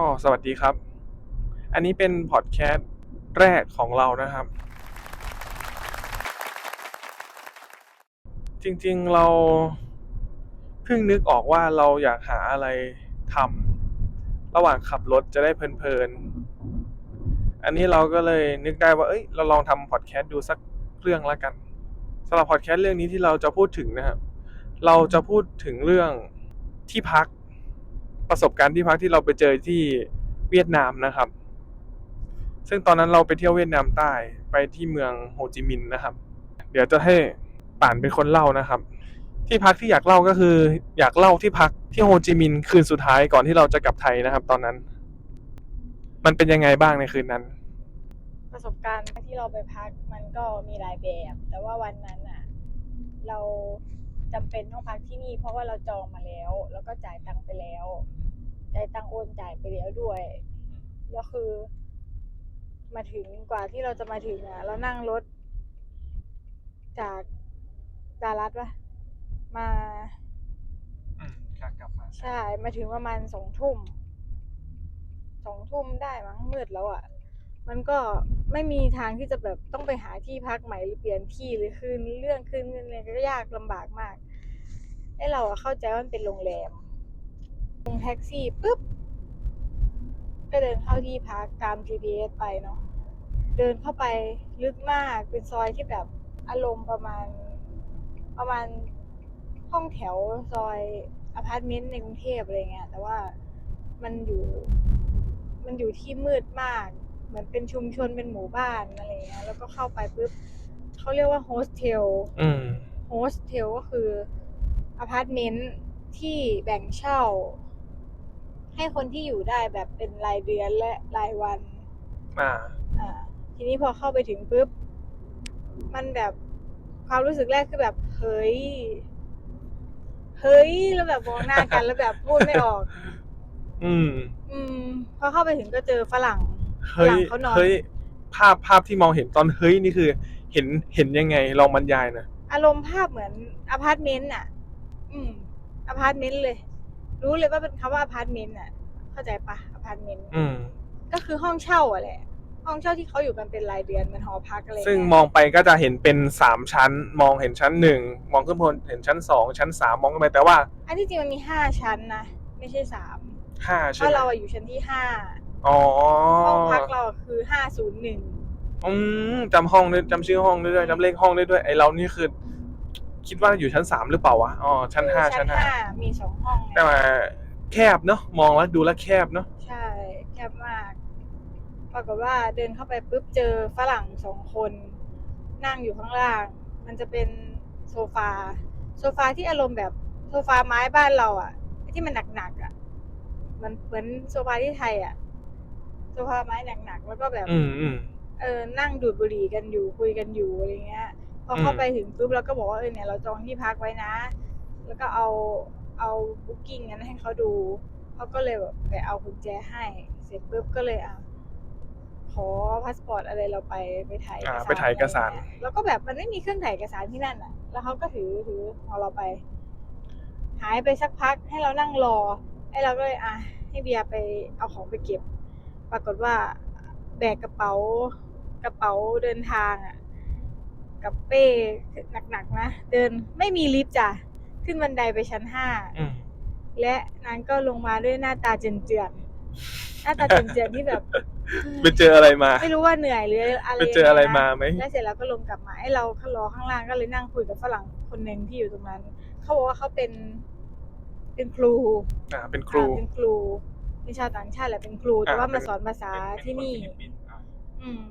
ก็สวัสดีครับ อันนี้เป็นพอดแคสต์แรกของเรานะครับ จริงๆเราเพิ่งนึกออกว่าเราอยากหาอะไรทำระหว่างขับรถจะได้เพลินๆ อันนี้เราก็เลยนึกได้ว่า เอ้ย เราลองทำพอดแคสต์ดูสักเรื่องแล้วกันสำหรับพอดแคสต์เรื่องนี้ที่เราจะพูดถึงนะครับ เราจะพูดถึงเรื่องที่พัก ประสบการณ์ที่พักที่เราไปเจอที่เวียดนามนะครับ ซึ่งตอนนั้นเราไปเที่ยวเวียดนามใต้ไปที่เมืองโฮจิมินห์นะครับ เดี๋ยวจะให้ป่านเป็นคนเล่านะครับ ที่พักที่อยากเล่าก็คือ อยากเล่าที่พักที่โฮจิมินห์คืนสุดท้ายก่อนที่เราจะกลับไทยนะครับ ตอนนั้น มันเป็นยังไงบ้างในคืนนั้น ประสบการณ์ที่เราไปพักมันก็มีหลายแบบ แต่ว่าวันนั้นอะ เรา จำเป็นต้องพักที่นี่ เพราะว่าเราจองมาแล้ว แล้วก็จ่ายตังค์ไปแล้วจ่ายตังค์โอนจ่ายไปแล้วด้วยแล้วคือ มาถึงกว่าที่เราจะมาถึงอะ เรานั่งรถ จากดารัสวะมาอืมกลับมาใช่มาถึงประมาณสองทุ่มสองทุ่มได้มั้งมืดแล้วอะ่ะ มันก็ไม่มีทางที่จะแบบต้องไปหาที่พักใหม่หรือเปลี่ยนที่หรือคืนเรื่องคืนเงินอะไรก็ยากลำบากมากไอ้เราอะเข้าใจว่ามันเป็นโรงแรมลงแท็กซี่ปุ๊บก็เดินเข้าที่พักตาม GPS ไปเนาะเดินเข้าไปลึกมากเป็นซอยที่แบบอารมณ์ประมาณ ประมาณห้องแถวซอยอพาร์ตเมนต์ในกรุงเทพอะไรเงี้ยแต่ว่ามันอยู่ มันอยู่ที่มืดมาก เหมือนเป็นชุมชนเป็นหมู่บ้านอะไรเงี้ยแล้วก็เข้าไปปุ๊บเขาเรียกว่าโฮสเทลอืมโฮสเทลก็คืออพาร์ตเมนต์ที่แบ่งเช่า ให้คนที่อยู่ได้แบบเป็นรายเดือนและรายวัน อ่า อ่า ทีนี้พอเข้าไปถึงปุ๊บ มันแบบความรู้สึกแรกคือแบบ เฮ้ย เฮ้ย แล้วแบบมองหน้ากันแล้วแบบพูดไม่ออก อืม อืม พอเข้าไปถึงก็เจอฝรั่ง เฮ้ยหลังเขานอน เฮ้ยภาพภาพที่มองเห็นตอนเฮ้ยนี่คือ เห็นเห็นยังไงลองบรรยายหนะอารมณ์ภาพเหมือนอพาร์ตเมนต์อะ อืมอพาร์ตเมนต์เลย รู้เลยว่าเป็นคำว่าอพาร์ตเมนต์อะ เข้าใจปะอพาร์ตเมนต์อืม ก็คือห้องเช่าอะแหละ ห้องเช่าที่เขาอยู่กันเป็นรายเดือนเหมันหอพักอะไรซึ่งเงี้ยมองไปก็จะเห็นเป็นสามชั้น มองเห็นชั้นหนึ่งมองขึ้นบนเห็นชั้นสองชั้นสามมองขึ้นไปแต่ว่าอันที่จริงมันมีห้าชั้นนะไม่ใช่สามห้าเพใช่ไหราะมเราอะอยู่ชั้นที่ห้า อ๋อห้องพักเราอะคือห้าศูนย์หนึ่งอืมจำห้องได้จำชื่อห้องได้ด้วยจำเลขห้องได้ด้วย ไอเรานี่คือ คิดว่าอยู่ชั้นสามหรือเปล่าวะอ๋อชั้นห้าชั้นห้ามีสองห้องไงแต่ว่าแคบเนาะมองแล้วดูแล้วแคบเนาะใช่ แคบมากปรากฏว่าเดินเข้าไปปุ๊บเจอฝรั่งสองคน นั่งอยู่ข้างล่าง มันจะเป็นโซฟา โซฟาที่อารมณ์แบบโซฟาไม้บ้านเราอะที่มันหนักๆอะมันเหมือนโซฟาที่ไทยอะ โซฟาไม้หนักๆแล้วก็แบบอืมอืมเออนั่งดูดบุหรี่กันอยู่คุยกันอยู่อะไรเงี้ย พอเข้าไปถึงปุ๊บเราก็บอกว่าเออเนี่ยเราจองที่พักไว้นะ แล้วก็เอาเอาบุ๊กิ้งนั้นให้เขาดูเขาก็เลยแบบไปเอากุญแจให้ เสร็จปุ๊บก็เลยอะขอพาสปอร์ตอะไรเราไปไปถ่ายเอกอ่าสารไปถ่ายเอกสาระไเงี้ยแล้วก็แบบมันไม่มีเครื่องถ่ายเอกสารที่นั่นอะ แล้วเขาก็ถือถือของเราไป หายไปสักพักให้เรานั่งรอไอ้เราก็เลยอะให้เบียร์ไปเอาของไปเก็บ ปรากฏว่าแบกกระเป๋ากระเป๋าเดินทางอะ กับเป้หนักๆนะ เดินไม่มีลิฟต์จ้ะ ขึ้นบันไดไปชั้นห้าอืมและนางก็ลงมาด้วยหน้าตาเจือนๆหน้าตาเจือนๆที่แบบไปเจออะไรมา ไม่รู้ว่าเหนื่อยหรืออะไรไปเจออะไรมาไหมแล้วเสร็จแล้วก็ลงกลับมาไอ้เราก็รอข้างล่างก็เลยนั่งคุยกับฝรั่งคนหนึ่งที่อยู่ตรงนั้น เขาบอกว่าเขาเป็น เป็นครู อ่าเป็นครูอ่าเป็นครู เป็นชาวต่างชาติแหละเป็นครู แต่ว่ามาสอนภาษาที่นี่ อืม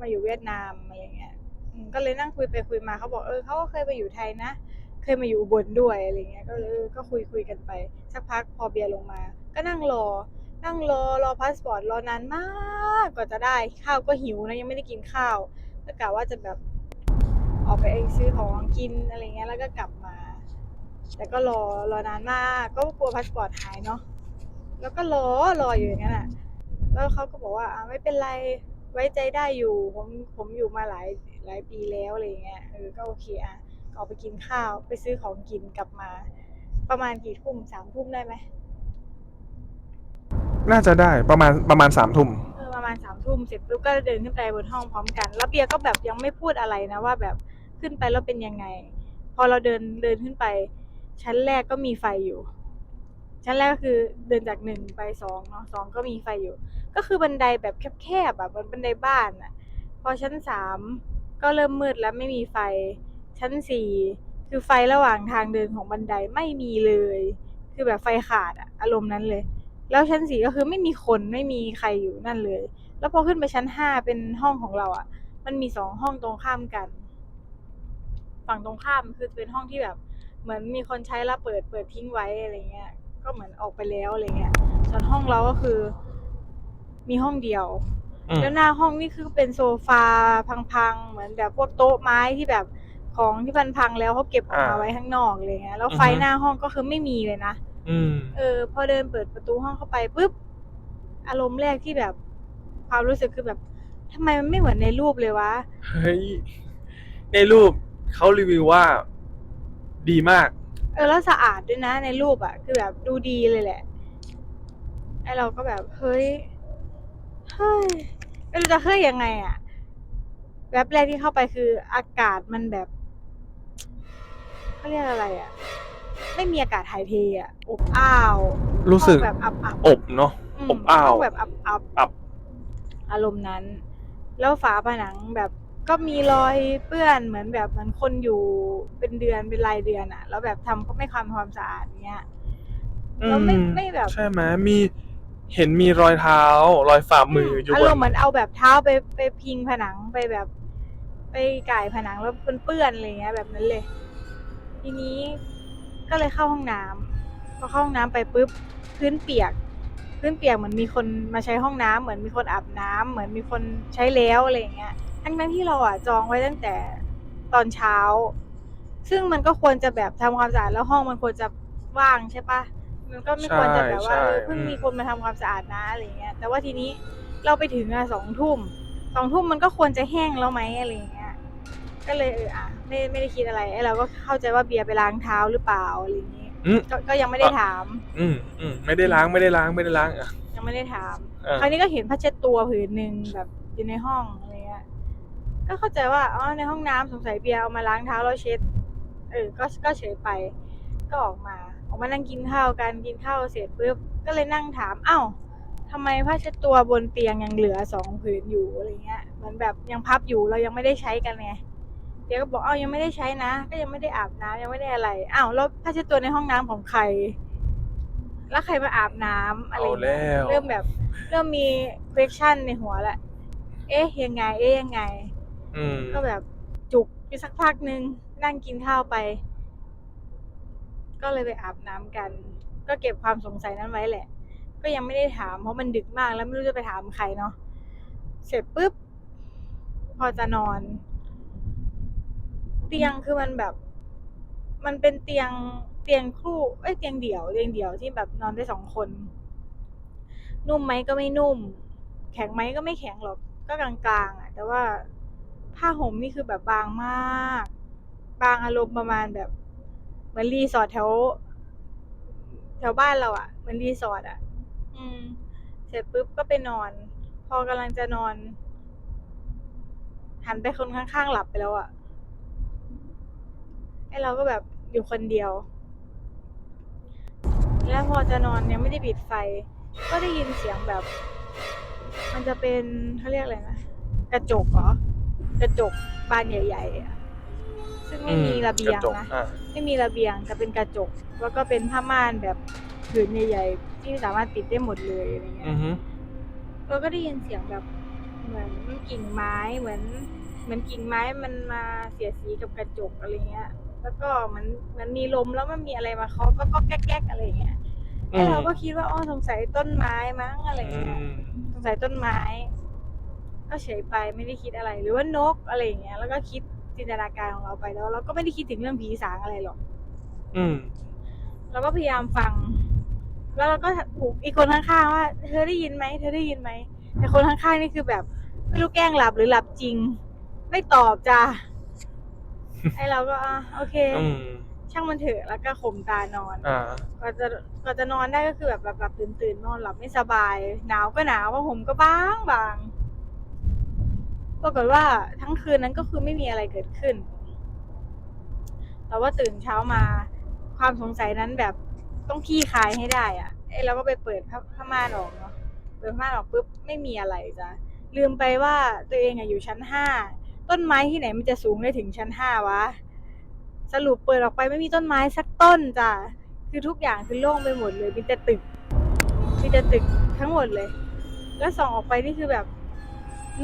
มาอยู่เวียดนามอะไรเงี้ยอืมก็เลยนั่งคุยไปคุยมาเขาบอกเออเขาก็เคยไปอยู่ไทยนะเคยมาอยู่อุบนด้วยอะไรเงี้ยก็เลยเออก็คุยคุยกันไป สักพักพอเบียร์ลงมา ก็นั่งรอ นั่งรอรอพาสปอร์ตรอนานมากกว่าจะได้ข้าวก็หิวนะยังไม่ได้กินข้าวก็กะว่าจะแบบออกไปซื้อของกินอะไรเงี้ยแล้วก็กลับมา แต่ก็รอรอนานมาก ก็กลัวพาสปอร์ตหายเนาะ แล้วก็รอรออยู่อย่างนั้นอะ แล้วเขาก็บอกว่าอ่าไม่เป็นไรไว้ใจได้อยู่ผมผมอยู่มาหลายหลายปีแล้วอะไรเงี้ยเออก็โอเคอะออกไปกินข้าวไปซื้อของกินกลับมา ประมาณกี่ทุ่มสามทุ่มได้ไหมน่าจะได้ประมาณประมาณสามทุ่มเออประมาณสามทุ่มเสร็จปุ๊บก็เดินขึ้นไปบนห้องพร้อมกัน แล้วเบียร์ก็แบบยังไม่พูดอะไรนะว่าแบบขึ้นไปแล้วเป็นยังไง พอเราเดินเดินขึ้นไป ชั้นแรกก็มีไฟอยู่ ชั้นแรกก็คือเดินจากหนึ่งไปสองเนาะสองก็มีไฟอยู่ ก็คือบันไดแบบแคบๆแบบบันไดบ้านอะพอชั้นสามก็เริ่มมืดแล้วไม่มีไฟ ชั้นสี่คือไฟระหว่างทางเดินของบันไดไม่มีเลย คือแบบไฟขาดอะอารมณ์นั้นเลย แล้วชั้นสี่ก็คือไม่มีคนไม่มีใครอยู่นั่นเลย แล้วพอขึ้นไปชั้นห้าเป็นห้องของเราอะมันมีสองห้องตรงข้ามกัน ฝั่งตรงข้ามคือเป็นห้องที่แบบ เหมือนมีคนใช้แล้วเปิดเปิดทิ้งไว้อะไรเงี้ย ก็เหมือนออกไปแล้วอะไรเงี้ยส่วนห้องเราก็คือ มีห้องเดียว อืมแล้วหน้าห้องนี่คือเป็นโซฟาพังๆ เหมือนแบบพวกโต๊ะไม้ที่แบบของที่พังๆแล้วเขาเก็บออกมาไว้ข้างนอกอะไรเงี้ยแล้วไฟหน้าห้องก็คือไม่มีเลยนะ อืม เออพอเดินเปิดประตูห้องเข้าไปปุ๊บอารมณ์แรกที่แบบ ความรู้สึกคือแบบทำไมมันไม่เหมือนในรูปเลยวะ เฮ้ย ในรูปเขารีวิวว่า ดีมาก เออแล้วสะอาดด้วยนะในรูปอะคือแบบดูดีเลยแหละไอเราก็แบบเฮ้ยเฮ้ยไม่รู้จะเฮ้ยยังไงอะแวบแรกที่เข้าไปคืออากาศมันแบบเขาเรียกอะไรอะไม่มีอากาศถ่ายเทอะอบอ้าวรู้สึกห้องแบบอับอับอบเนาะมอบอ้าวห้งแบบอับอับอับอารมณ์นั้น แล้วฝาผนังแบบ ก็มีรอยเปื้อนเหมือนแบบเหมือนคนอยู่เป็นเดือนเป็นรายเดือนอะแล้วแบบทำก็ไม่ความความสะอาดเงี้ยแล้วไม่อืไม่แบบใช่ไหมมีเห็นมีรอยเท้า รอยฝ่ามืออยู่อาบรนมณ์เหมือนเอาแบบเท้าไปไปพิงผนังไปแบบ ไปก่ายผนังแล้วเปื้อนๆอะไรเงี้ย แบบนั้นเลย ทีนี้ก็เลยเข้าห้องน้ำพอเข้าห้องน้ำไปปุ๊บพื้นเปียก พื้นเปียกเหมือนมีคนมาใช้ห้องน้ำเหมือนมีคนอาบน้ำเหมือนมีคนใช้แล้วอะไรอย่างเงี้ย ทั้งนั้นที่เราอะจองไว้ตั้งแต่ตอนเช้า ซึ่งมันก็ควรจะแบบทำความสะอาดแล้วห้องมันควรจะว่างใช่ปะมันก็ไม่ควรจะแบบว่าใช่เออเพิ่งอืมมีคนมาทำความสะอาดนะอะไรอย่างเงี้ย แต่ว่าทีนี้เราไปถึงอะสองทุ่มสองทุ่มมันก็ควรจะแห้งแล้วไหมอะไรอย่างเงี้ย ก็เลยเอออะไม่ไม่ได้คิดอะไรไอ้เราก็เข้าใจว่าเบียร์ไปล้างเท้าหรือเปล่าอะไรอย่างงี้อืมก็ก็ยังไม่ได้ถาม อืมอืมไม่ได้ล้างไม่ได้ล้างไม่ได้ล้างอะยังไม่ได้ถามเออคราวนี้ก็เห็นผ้าเช็ดตัวผืนหนึ่งแบบอยู่ในห้องอะไรเงี้ย ก็เข้าใจว่าอ๋อในห้องน้ำสงสัยเบียร์เอามาล้างเท้าแล้วเช็ด เออ ก็ก็เฉยไป ก็ออกมา ออกมานั่งกินข้าวกันกินข้าวเสร็จปุ๊บก็เลยนั่งถามเอ้าทำไมผ้าเช็ดตัวบนเตียงยังเหลือสองผืนอยู่อะไรเงี้ยเหมือนแบบยังพับอยู่เรายังไม่ได้ใช้กันไงเดี๋ยวก็บอกเอ้ายังไม่ได้ใช้นะ ก็ยังไม่ได้อาบน้ำยังไม่ได้อะไรอ้าวแล้วผ้าเช็ดตัวในห้องน้ำของใคร แล้วใครมาอาบน้ำอะไรเอาเงี้ยแล้วเริ่มแบบ เริ่มมี question ในหัวแหละ เอ๊ะยังไง เอ๊ะยังไง อืมก็แบบจุกอยู่สักพักหนึ่งนั่งกินข้าวไป ก็เลยไปอาบน้ำกัน ก็เก็บความสงสัยนั้นไว้แหละ ก็ยังไม่ได้ถามเพราะมันดึกมากแล้วไม่รู้จะไปถามใครเนาะเสร็จปุ๊บ พอจะนอน เตียงคือมันแบบ มันเป็นเตียงเตียงคู่เอ้ยเตียงเดี่ยวเตียงเดี่ยวที่แบบนอนได้สองคน นุ่มไหมก็ไม่นุ่ม แข็งไหมก็ไม่แข็งหรอกก็กลางๆอะ แต่ว่า ผ้าห่มนี่คือแบบบางมาก บางอารมณ์ประมาณแบบเหมือนรีสอร์ทแถว แถวบ้านเราอะเหมือนรีสอร์ทอะ อืม เสร็จปุ๊บก็ไปนอน พอกำลังจะนอน หันไปคนข้างๆหลับไปแล้วอะไอเราก็แบบอยู่คนเดียว แล้วพอจะนอนยังไม่ได้ปิดไฟ ก็ได้ยินเสียงแบบ มันจะเป็นเขาเรียกอะไรนะกระจกเหรอ กระจกบานใหญ่ๆอะซึ่งไม่มีระเบียงกจกนะ อะไม่มีระเบียงแต่เป็นกระจก แล้วก็เป็นผ้าม่านแบบผืนใหญ่ๆ ที่สามารถติดได้หมดเลยอะไรเงี้อืยอฮึเราก็ได้ยินเสียงแบบเหมือนกิ่งไม้เหมือนเหมือนกิ่งไม้มันมาเสียดสีกับกระจกอะไรเงี้ย แล้วก็เหมือนเหมือนมีลมแล้วมันมีอะไรมาเคาะก็ก็แก๊กๆอะไรเงี้ยไอเราก็คิดว่าอ๋อสงสัยต้นไม้มั้งอะไรอืเงี้ยมสงสัยต้นไม้ ก็เฉยไปไม่ได้คิดอะไร หรือว่านกอะไรอย่างเงี้ยแล้วก็คิดจินตนาการของเราไปแล้ว เราก็ไม่ได้คิดถึงเรื่องผีสางอะไรหรอก อืมเราก็พยายามฟัง แล้วเราก็ถูกอีกคนข้างๆว่า เธอได้ยินไหมเธอได้ยินไหมแต่คนข้างๆนี่คือแบบ ไม่รู้แกล้งหลับหรือหลับจริง ไม่ตอบจ้ะไอเราก็อะโอเค อืมช่างมันเถอะแล้วก็ข่มตานอน อ่า ก็จะก็จะนอนได้ก็คือแบบหลับหลับตื่นตื่นนอนหลับไม่สบาย หนาวก็หนาวผ้าห่มก็บางบาง ปรากฏว่าทั้งคืนนั้นก็คือไม่มีอะไรเกิดขึ้น แต่ว่าตื่นเช้ามาความสงสัยนั้นแบบต้องขี้คายให้ได้อะเอ้เราก็ไปเปิดผ้าผ้าม่านออกเนาะเปิดผ้าม่านออกปุ๊บไม่มีอะไรจ้ะลืมไปว่าตัวเองอะอยู่ชั้นห้าต้นไม้ที่ไหนมันจะสูงได้ถึงชั้นห้าวะ สรุปเปิดออกไปไม่มีต้นไม้สักต้นจ้ะคือทุกอย่างคือโล่งไปหมดเลยมีแต่ตึกมีแต่ตึกทั้งหมดเลย แล้วส่องออกไปนี่คือแบบ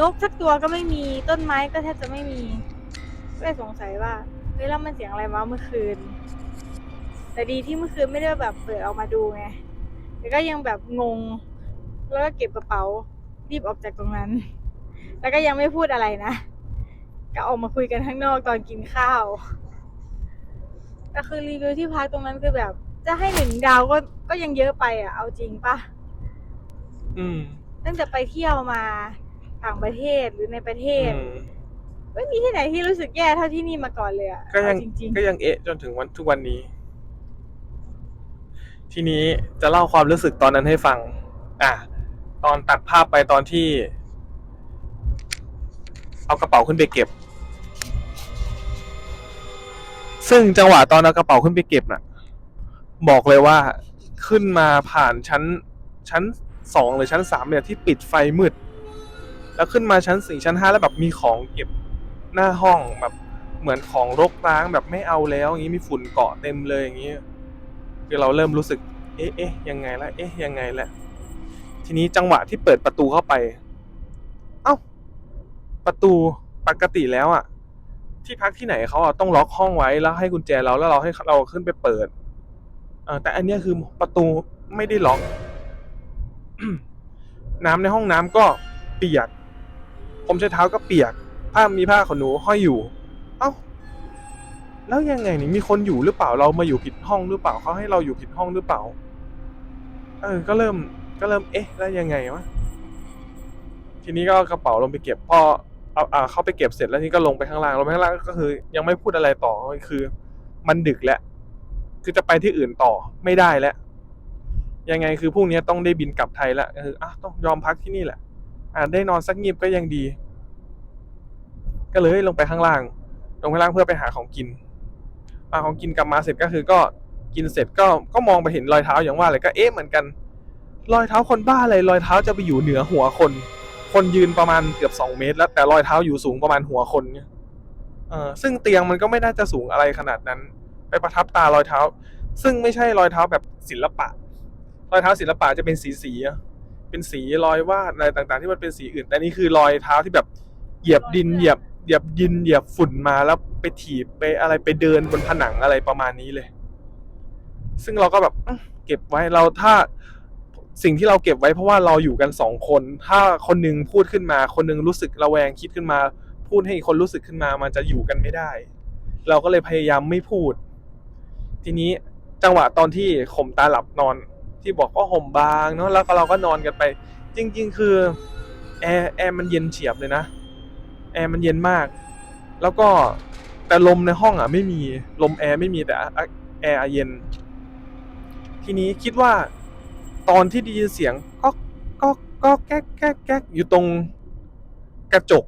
นกสักตัวก็ไม่มีต้นไม้ก็แทบจะไม่มีก็เลยสงสัยว่าเฮ้ยแล้วมันเสียงอะไรวะเมื่อคืน แต่ดีที่เมื่อคืนไม่ได้แบบเปิดออกมาดูไงแต่ก็ยังแบบงง แล้วก็เก็บกระเป๋ารีบออกจากตรงนั้น แล้วก็ยังไม่พูดอะไรนะก็ออกมาคุยกันข้างนอกตอนกินข้าวแต่คือรีวิวที่พักตรงนั้นคือแบบ จะให้หนึ่งดาวก็ก็ยังเยอะไปอะเอาจริงปะอืมตั้งแต่ไปเที่ยวมา ต่างประเทศหรือในประเทศ อืมไม่มีที่ไหนที่รู้สึกแย่เท่าที่นี่มาก่อนเลยอะก็ยังเอาจริง ก็ยังเอะจนถึงวันทุกวันนี้ ทีนี้จะเล่าความรู้สึกตอนนั้นให้ฟัง อะ ตอนตัดภาพไปตอนที่ เอากระเป๋าขึ้นไปเก็บ ซึ่งจังหวะตอนเอากระเป๋าขึ้นไปเก็บน่ะ บอกเลยว่าขึ้นมาผ่านชั้น ชั้นสองหรือชั้นสามเนี่ยที่ปิดไฟมืด แล้วขึ้นมาชั้นสี่ชั้นห้าแล้วแบบมีของเก็บหน้าห้องแบบเหมือนของรกร้างแบบไม่เอาแล้วอย่างนี้มีฝุ่นเกาะเต็มเลยอย่างนี้คือเราเริ่มรู้สึก เอ๊ะเอ๊ะยังไงละเอ๊ะยังไงละทีนี้จังหวะที่เปิดประตูเข้าไป เอ้า ประตูปกติแล้วอะที่พักที่ไหนเขาอะต้องล็อกห้องไว้แล้วให้กุญแจเราแล้วเราให้เราขึ้นไปเปิดเออแต่อันนี้คือประตูไม่ได้ล็อก น้ำในห้องน้ำก็เปียก ผมใช้เท้าก็เปียก ผ้ามีผ้าขนหนูห้อยอยู่ เอ้า แล้วยังไงนี่มีคนอยู่หรือเปล่าเรามาอยู่ผิดห้องหรือเปล่าเขาให้เราอยู่ผิดห้องหรือเปล่า เออ ก็เริ่มก็เริ่มเอ๊ะ แล้วยังไงวะทีนี้ก็กระเป๋าลงไปเก็บพอเอาเอาเข้าไปเก็บเสร็จแล้วนี่ก็ลงไปข้างล่างลงไปข้างล่างก็คือ ยังไม่พูดอะไรต่อคือ มันดึกแล้วคือจะไปที่อื่นต่อไม่ได้แล้วยังไงคือพรุ่งนี้ต้องได้บินกลับไทยแล้วคืออะต้องยอมพักที่นี่แหละ อ่าได้นอนสักงีบก็ยังดี ก็เลยลงไปข้างล่าง ลงไปข้างล่างเพื่อไปหาของกินมาของกินกลับมาเสร็จก็คือก็กินเสร็จก็ก็มองไปเห็นรอยเท้าอย่างว่าเลยก็เอ๊ะเหมือนกัน รอยเท้าคนบ้าอะไรรอยเท้าจะไปอยู่เหนือหัวคน คนยืนประมาณเกือบสองเมตร แล้วแต่รอยเท้าอยู่สูงประมาณหัวคนเนี่ยเออซึ่งเตียงมันก็ไม่น่าจะสูงอะไรขนาดนั้น ไปประทับตารอยเท้า ซึ่งไม่ใช่รอยเท้าแบบศิลปะ รอยเท้าศิลปะจะเป็นสีสีอะ เป็นสีรอยวาดอะไรต่างๆ ที่มันเป็นสีอื่น แต่นี่คือรอยเท้าที่แบบเหยียบดินเหยียบเหยียบดินเหยียบฝุ่นมาแล้วไปถีบไปอะไรไปเดินบนผนังอะไรประมาณนี้เลย ซึ่งเราก็แบบเก็บไว้เราถ้าสิ่งที่เราเก็บไว้เพราะว่าเราอยู่กันสองคน ถ้าคนหนึงพูดขึ้นมา คนหนึงรู้สึกระแวงคิดขึ้นมา พูดให้อีกคนรู้สึกขึ้นมา มันจะอยู่กันไม่ได้ เราก็เลยพยายามไม่พูด ทีนี้จังหวะตอนที่ข่มตาหลับนอน ที่บอกว่าห่มบางเนาะแล้วก็เราก็นอนกันไป จริง ๆ คือแอร์แอร์มันเย็นเฉียบเลยนะแอร์มันเย็นมาก แล้วก็แต่ลมในห้องอะ ไม่มีลมแอร์ไม่มีแต่แอร์เย็น ทีนี้คิดว่าตอนที่ได้ยินเสียงก็ก็ก็แก๊กแก๊กแก๊กอยู่ตรงกระจก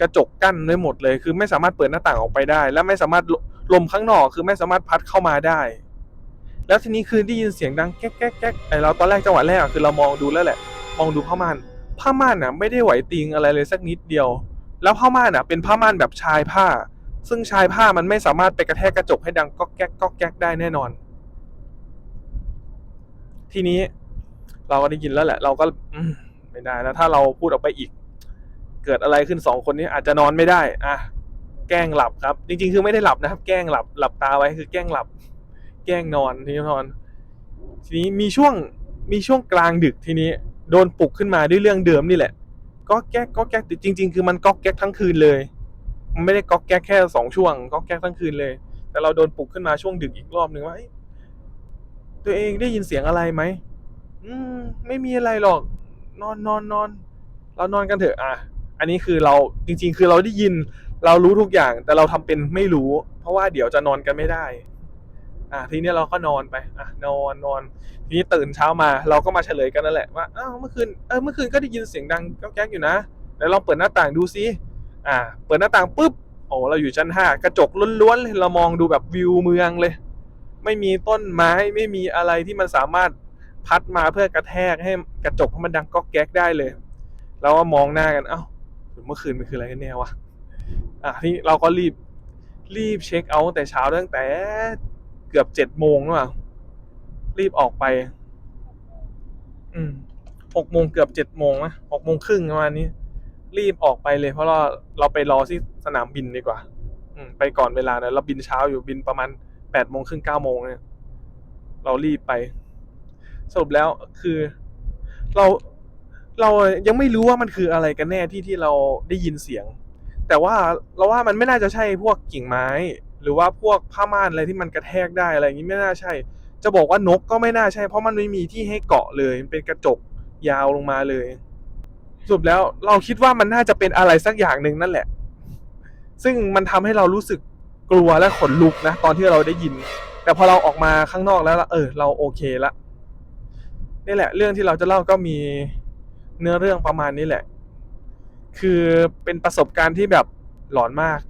กระจกกั้นไว้หมดเลย คือไม่สามารถเปิดหน้าต่างออกไปได้ และไม่สามารถลมข้างนอกคือไม่สามารถพัดเข้ามาได้ แล้วทีนี้คือได้ยินเสียงดังแก๊กแก๊กแก๊กไอเราตอนแรกจังหวะแรกอะคือเรามองดูแล้วแหละ มองดูผ้าม่านผ้าม่านน่ะไม่ได้ไหวติงอะไรเลยสักนิดเดียว แล้วผ้าม่านน่ะเป็นผ้าม่านแบบชายผ้า ซึ่งชายผ้ามันไม่สามารถไปกระแทกกระจกให้ดังก๊อกแก๊กก๊อกแก๊กได้แน่นอน ทีนี้ เราก็ได้ยินแล้วแหละ เราก็ไม่ได้แล้วถ้าเราพูดออกไปอีก เกิดอะไรขึ้นสองคนนี้อาจจะนอนไม่ได้ อะแกล้งหลับครับ จริง ๆ คือไม่ได้หลับนะครับ แกล้งหลับหลับตาไว้คือแกล้งหลับ แกล้งนอนทีนี้นอน ทีนี้มีช่วงมีช่วงกลางดึกทีนี้ โดนปลุกขึ้นมาด้วยเรื่องเดิมนี่แหละก็แก๊กก็แก๊กจริง ๆ คือมันก็แก๊กทั้งคืนเลยมันไม่ได้ก็แก๊กแค่สองช่วงก็แก๊กทั้งคืนเลย แต่เราโดนปลุกขึ้นมาช่วงดึกอีกรอบหนึ่งว่าตัวเองได้ยินเสียงอะไรไหมอืม ไม่มีอะไรหรอก นอนนอนนอนเรานอนกันเถอะ อะ อันนี้คือเราจริง ๆ คือเราได้ยิน เรารู้ทุกอย่าง แต่เราทำเป็นไม่รู้ เพราะว่าเดี๋ยวจะนอนกันไม่ได้ อะทีนี้เราก็นอนไปอะนอนนอนทีนี้ตื่นเช้ามา เราก็มาเฉลยกันนั่นแหละว่าอ้าวเมื่อคืนเออเมื่อคืนก็ได้ยินเสียงดังก๊อกแก๊กอยู่นะเดี๋ยวลองเปิดหน้าต่างดูซิอ่า เปิดหน้าต่างปุ๊บโอ้เราอยู่ชั้นห้ากระจกล้วนๆเลยเรามองดูแบบวิวเมืองเลย ไม่มีต้นไม้ไม่มีอะไรที่มันสามารถพัดมาเพื่อกระแทกให้กระจกให้มันดังก๊อกแก๊กได้เลยเราก็มองหน้ากันเอ้าเมื่อคืนมันคืออะไรกันแน่วะอะที่เราก็รีบรีบเช็คเอาท์ตั้งแต่เช้าตั้งแต่ เกือบเจ็ดโมงแล้วอะรีบออกไป อืมหกโมงเกือบเจ็ดโมงนะหกโมงครึ่งประมาณนี้ รีบออกไปเลย เพราะเราเราไปรอที่สนามบินดีกว่า อืม ไปก่อนเวลานะเราบินเช้าอยู่บินประมาณแปดโมงครึ่งเก้าโมงเนี่ย เรารีบไป สรุปแล้วคือ เราเรายังไม่รู้ว่ามันคืออะไรกันแน่ที่ที่เราได้ยินเสียง แต่ว่าเราว่ามันไม่น่าจะใช่พวกกิ่งไม้ หรือว่าพวกผ้าม่านอะไรที่มันกระแทกได้อะไรอย่างนี้ไม่น่าใช่ จะบอกว่านกก็ไม่น่าใช่ เพราะมันไม่มีที่ให้เกาะเลยมันเป็นกระจกยาวลงมาเลยสรุปแล้วเราคิดว่ามันน่าจะเป็นอะไรสักอย่างหนึ่งนั่นแหละ ซึ่งมันทำให้เรารู้สึกกลัวและขนลุกนะ ตอนที่เราได้ยิน แต่พอเราออกมาข้างนอกแล้วเออ เราโอเคละนี่แหละ เรื่องที่เราจะเล่าก็มีเนื้อเรื่องประมาณนี้แหละ คือเป็นประสบการณ์ที่แบบหลอนมาก